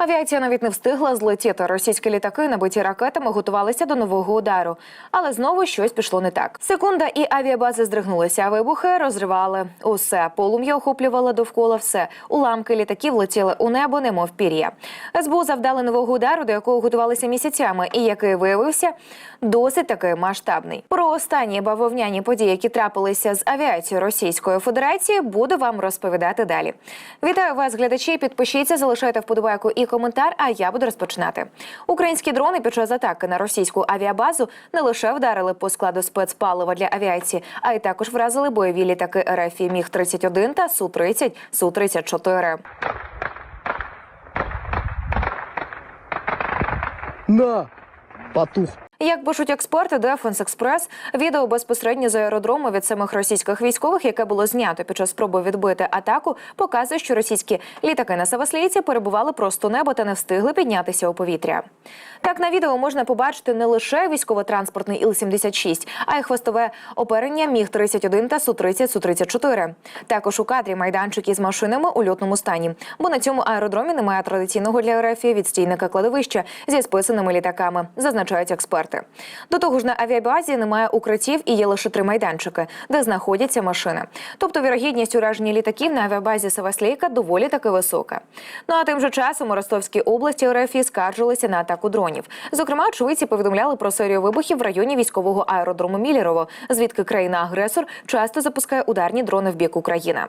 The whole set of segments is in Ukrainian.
Авіація навіть не встигла злетіти. Російські літаки, набиті ракетами, готувалися до нового удару. Але знову щось пішло не так. Секунда, і авіабази здригнулися. Вибухи розривали усе. Полум'я охоплювало довкола все. Уламки літаків летіли у небо, немов пір'я. СБУ завдали нового удару, до якого готувалися місяцями, і який виявився досить таки масштабний. Про останні бавовняні події, які трапилися з авіацією Російської Федерації, буду вам розповідати далі. Вітаю вас, глядачі. Підпишіться, залишайте вподобайку і коментар. А я буду розпочинати. Українські дрони під час атаки на російську авіабазу не лише вдарили по складу спецпалива для авіації, а й також вразили бойові літаки РФ Міг 31 та Су 30 Су 34 На! Потух. Як пишуть експерти Defense Express, відео безпосередньо з аеродрому від самих російських військових, яке було знято під час спроби відбити атаку, показує, що російські літаки на Саваслійці перебували просто небо та не встигли піднятися у повітря. Так на відео можна побачити не лише військово-транспортний Іл-76, а й хвостове оперення Міг 31 та Су 30 Су 34 Також у кадрі майданчик із машинами у льотному стані, бо на цьому аеродромі немає традиційного для РФ відстійника кладовища зі списаними літаками, зазначають експерти. До того ж, на авіабазі немає укриттів і є лише три майданчики, де знаходяться машини. Тобто вірогідність ураження літаків на авіабазі Саваслейка доволі таки висока. Ну а тим же часом у Ростовській області РФ скаржилися на атаку дронів. Зокрема, очевидці повідомляли про серію вибухів в районі військового аеродрому Мілєрово, звідки країна-агресор часто запускає ударні дрони в бік України.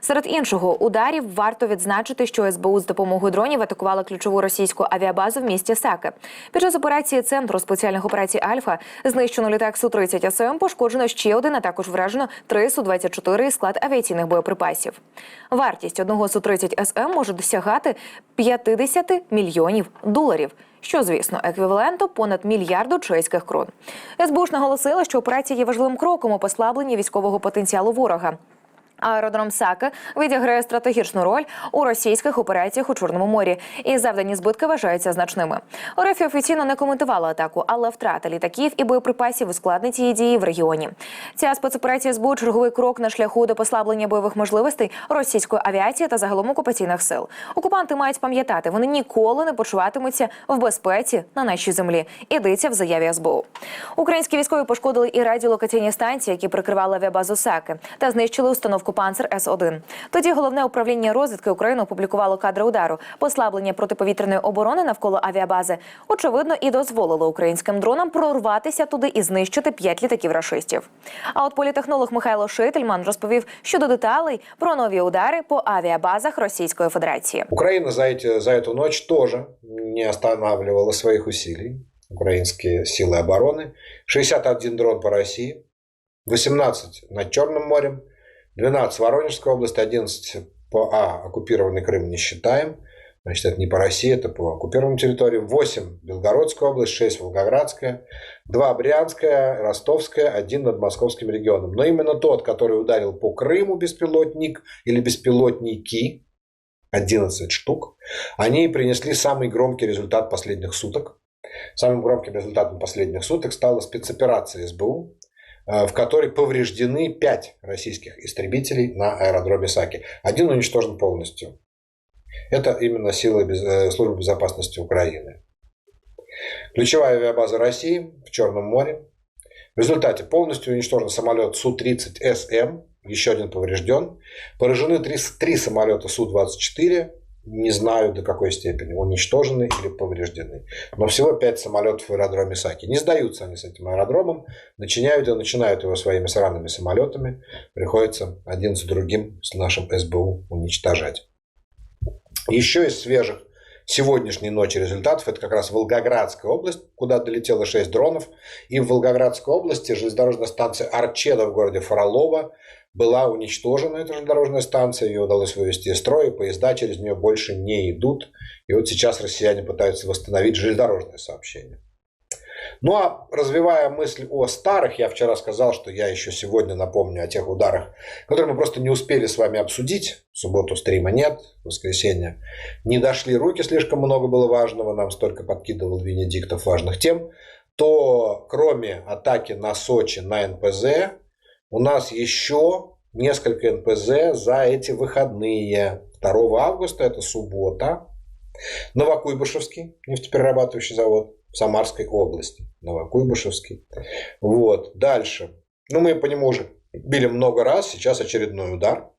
Серед іншого ударів варто відзначити, що СБУ з допомогою дронів атакувала ключову російську авіабазу в місті Саки. Під час операції центру спеціальних операцій Альфа знищено літак Су 30 СМ, пошкоджено ще один, а також вражено три Су 24 і склад авіаційних боєприпасів. Вартість одного Су 30 СМ може досягати 50 мільйонів доларів. Що, звісно, еквіваленту понад мільярду чеських крон. СБУ ж наголосила, що операція є важливим кроком у послабленні військового потенціалу ворога. Аеродром Саки відіграє стратегічну роль у російських операціях у Чорному морі, і завдані збитки вважаються значними. РФ офіційно не коментувала атаку, але втрата літаків і боєприпасів ускладнить її дії в регіоні. Ця спецоперація СБУ – черговий крок на шляху до послаблення бойових можливостей російської авіації та загалом окупаційних сил. Окупанти мають пам'ятати, вони ніколи не почуватимуться в безпеці на нашій землі. Ідеться в заяві СБУ. Українські військові пошкодили і радіолокаційні станції, які прикривали авіабазу Саки, та знищили установку «Панцер С-1». Тоді головне управління розвідки України опублікувало кадри удару. Послаблення протиповітряної оборони навколо авіабази очевидно і дозволило українським дронам прорватися туди і знищити п'ять літаків рашистів. А от політехнолог Михайло Шительман розповів щодо деталей про нові удари по авіабазах Російської Федерації. Украина за, эти, за эту ночь тоже не останавливала своих усилий. Украинские силы обороны. 61 дрон по России, 18 над Черным морем, 12 в Воронежской области, 11 по А, оккупированный Крым не считаем. Значит, это не по России, это по оккупированным территориям. 8 Белгородская область, 6 Волгоградская, 2 Брянская, Ростовская, 1 над Московским регионом. Но именно тот, который ударил по Крыму беспилотник или беспилотники, 11 штук, они принесли самый громкий результат последних суток. Самым громким результатом последних суток стала спецоперация СБУ, в которой повреждены 5 российских истребителей на аэродроме Саки. Один уничтожен полностью. Это именно силы без- э, службы безопасности Украины. Ключевая авиабаза России в Черном море. В результате полностью уничтожен самолет Су-30СМ, еще один поврежден. Поражены три, три самолета Су-24, не знаю до какой степени, уничтожены или повреждены. Но всего пять самолетов в аэродроме Саки. Не сдаются они с этим аэродромом, начинают и начинают его своими сраными самолетами. Приходится один за другим с нашим СБУ уничтожать. Еще из свежих сегодняшней ночи результатов это как раз Волгоградская область, куда долетело 6 дронов. И в Волгоградской области железнодорожная станция Арчеда в городе Фролово была уничтожена, эта железнодорожная станция, ее удалось вывести из строя, поезда через нее больше не идут. И вот сейчас россияне пытаются восстановить железнодорожное сообщение. Ну а развивая мысль о старых, я вчера сказал, что я еще сегодня напомню о тех ударах, которые мы просто не успели с вами обсудить. В субботу стрима нет, в воскресенье не дошли руки, слишком много было важного, нам столько подкидывал Венедиктов важных тем, то кроме атаки на Сочи на НПЗ, у нас еще несколько НПЗ за эти выходные. 2 августа, это суббота, Новокуйбышевский нефтеперерабатывающий завод в Самарской области. Новокуйбышевский. Вот. Дальше. Ну, мы по нему уже били много раз. Сейчас очередной удар.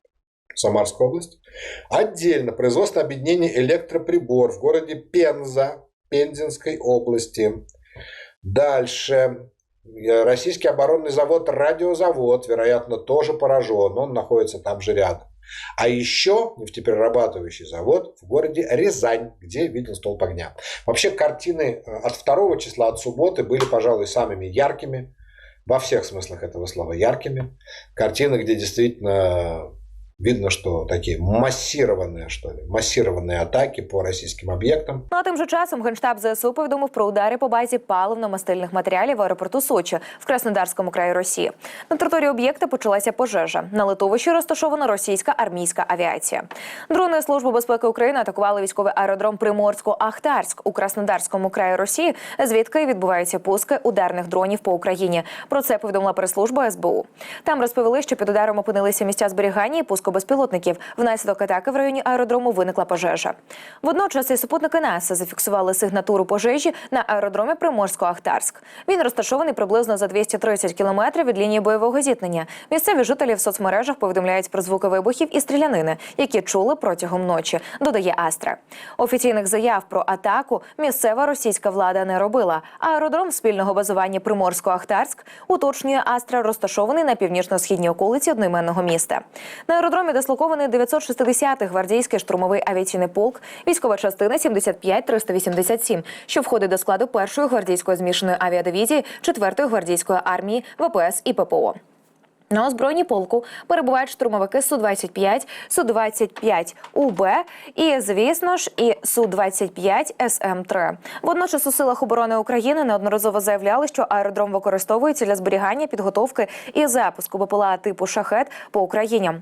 Самарская область. Отдельно производство объединения электроприбор в городе Пенза Пензенской области. Дальше. Э, Российский оборонный завод «Радиозавод», вероятно, тоже поражен. Он находится там же рядом. А еще нефтеперерабатывающий завод в городе Рязань, где виден столб огня. Вообще картины э, от 2 числа, от субботы, были, пожалуй, самыми яркими, во всех смыслах этого слова яркими. Картины, где действительно видно, что такие массированные, что ли, массированные атаки по российским объектам. Ну а тим же часом генштаб ЗСУ повідомив про удари по базі паливно-мастильних матеріалів в аеропорту Сочі в Краснодарському краї Росії. На території об'єкта почалася пожежа. На литовищі розташована російська армійська авіація. Дрони Служби безпеки України атакували військовий аеродром Приморсько-Ахтарськ у Краснодарському краї Росії, звідки відбуваються пуски ударних дронів по Україні. Про це повідомила прес-служба СБУ. Там розповіли, що під ударом опинилися місця зберігання і пуску безпілотників. Внаслідок атаки в районі аеродрому виникла пожежа. Водночас і супутники НАСА зафіксували сигнатуру пожежі на аеродромі Приморсько-Ахтарськ. Він розташований приблизно за 230 кілометрів від лінії бойового зіткнення. Місцеві жителі в соцмережах повідомляють про звуки вибухів і стрілянини, які чули протягом ночі. Додає Астра. Офіційних заяв про атаку місцева російська влада не робила. Аеродром спільного базування Приморсько-Ахтарськ уточнює Астра, розташований на північно-східній околиці одноіменного міста. На аеродромі дислокований 960-й гвардійський штурмовий авіаційний полк, військова частина 75-387, що входить до складу першої гвардійської змішаної авіадивізії 4-ї гвардійської армії ВПС і ППО. На озброєнні полку перебувають штурмовики Су-25, Су-25 УБ і, звісно ж, і Су-25 СМ-3. Водночас у силах оборони України неодноразово заявляли, що аеродром використовується для зберігання, підготовки і запуску БПЛА типу «Шахет» по Україні.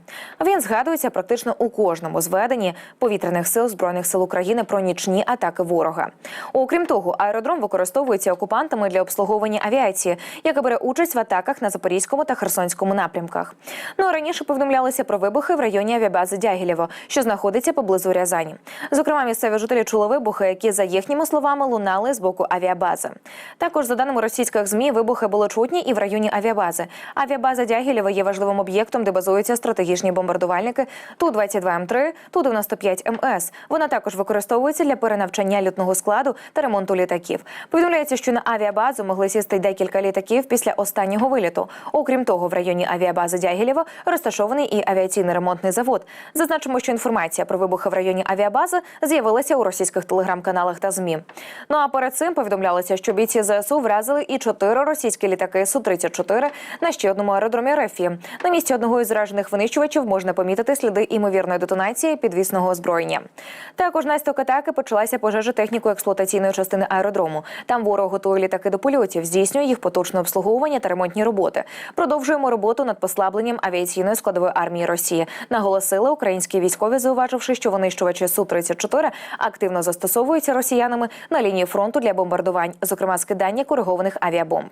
Він згадується практично у кожному зведенні повітряних сил збройних сил України про нічні атаки ворога. Окрім того, аеродром використовується окупантами для обслуговування авіації, яка бере участь в атаках на Запорізькому та Херсонському напрямках. Ну а раніше повідомлялося про вибухи в районі авіабази Дягілєво, що знаходиться поблизу Рязані. Зокрема, місцеві жителі чули вибухи, які за їхніми словами лунали з боку авіабази. Також за даними російських змі, вибухи були чутні і в районі авіабази. Авіабаза Дягілєва є важливим об'єктом, де базуються стратегічні бомбардувальники ту 22 м 3 ту 95 МС. Вона також використовується для перенавчання лютного складу та ремонту літаків. Повідомляється, що на авіабазу могли сісти декілька літаків після останнього виліту. Окрім того, в районі авіабази Дягілєва розташований і авіаційний ремонтний завод. Зазначимо, що інформація про вибухи в районі авіабази з'явилася у російських телеграм-каналах та змі. Ну а перед цим повідомлялося, що бійці ЗСУ вразили і чотири російські літаки су 34 на ще одному аеродромі РФ. На місці одного із зражених винищувачів можна помітити сліди імовірної детонації підвісного озброєння. Також наслідок атаки почалася пожежа техніко-експлуатаційної частини аеродрому. Там ворог готує літаки до польотів, здійснює їх поточне обслуговування та ремонтні роботи. Продовжуємо роботу над послабленням авіаційної складової армії Росії. Наголосили українські військові, зауваживши, що винищувачі су 34 активно застосовуються росіянами на лінії фронту для бомбардувань, зокрема скидання коригованих авіабомб.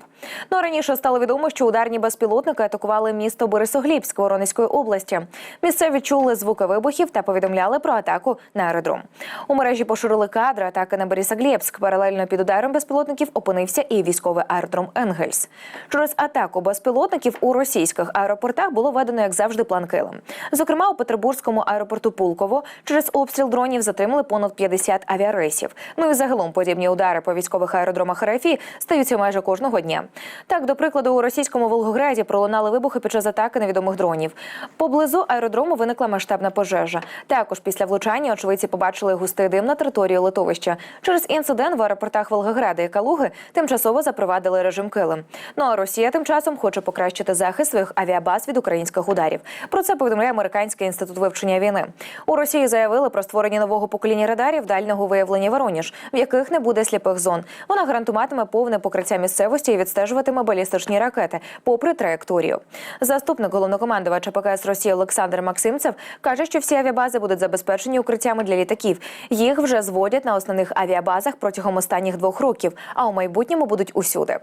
Ну а раніше стало відомо, що ударні безпілотники атакували місто Борисоглібськ Воронезької області. Місцеві чули звуки вибухів та повідомляли про атаку на аеродром. У мережі поширили кадри атаки на Борисоглібськ. Паралельно під ударом безпілотників опинився і військовий аеродром Енгельс. Через атаку безпілотників у російських аеропортах було введено, як завжди, план килим. Зокрема, у Петербурзькому аеропорту Пулково через обстріл дронів затримали понад 50 авіарейсів. Ну і загалом подібні удари по військових аеродромах РФ стаються майже кожного дня. Так, до прикладу, у російському Волгограді пролунали вибухи під час атаки невідомих дронів. Поблизу аеродрому виникла масштабна пожежа. Також після влучання очевидці побачили густий дим на території литовища. Через інцидент в аеропортах Волгограда і Калуги тимчасово запровадили режим килим. Ну а Росія тим часом хоче покращити захист своїх авіабаз від українських ударів. Про це повідомляє американський інститут вивчення війни. У Росії заявили про створення нового покоління радарів дальнього виявлення Воронеж, в яких не буде сліпих зон. Вона гарантуватиме повне покриття місцевості і відстежуватиме балістичні ракети, попри траєкторію. Заступник головнокомандувача ПКС Росії Олександр Максимцев каже, що всі авіабази будуть забезпечені укриттями для літаків. Їх вже зводять на основних авіабазах протягом останніх двох років, а у майбутньому будуть усюди.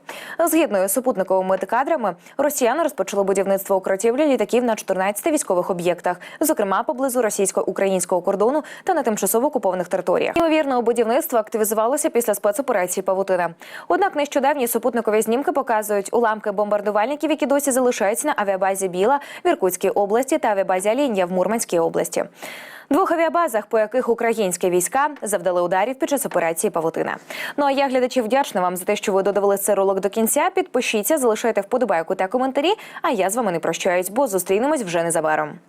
Згідно із супутниковими кадрами, росіяни розпочали розпочало будівництво укриттів літаків на 14 військових об'єктах, зокрема поблизу російсько-українського кордону та на тимчасово окупованих територіях. Ймовірно, будівництво активізувалося після спецоперації Павутина. Однак нещодавні супутникові знімки показують уламки бомбардувальників, які досі залишаються на авіабазі Біла в Іркутській області та авіабазі Алінія в Мурманській області. Двох авіабазах, по яких українські війська завдали ударів під час операції Павутина. Ну а я глядачі вдячна вам за те, що ви додивилися цей ролик до кінця. Підпишіться, залишайте вподобайку та коментарі. А я з вами не прощаюсь, бо зустрінемось вже незабаром.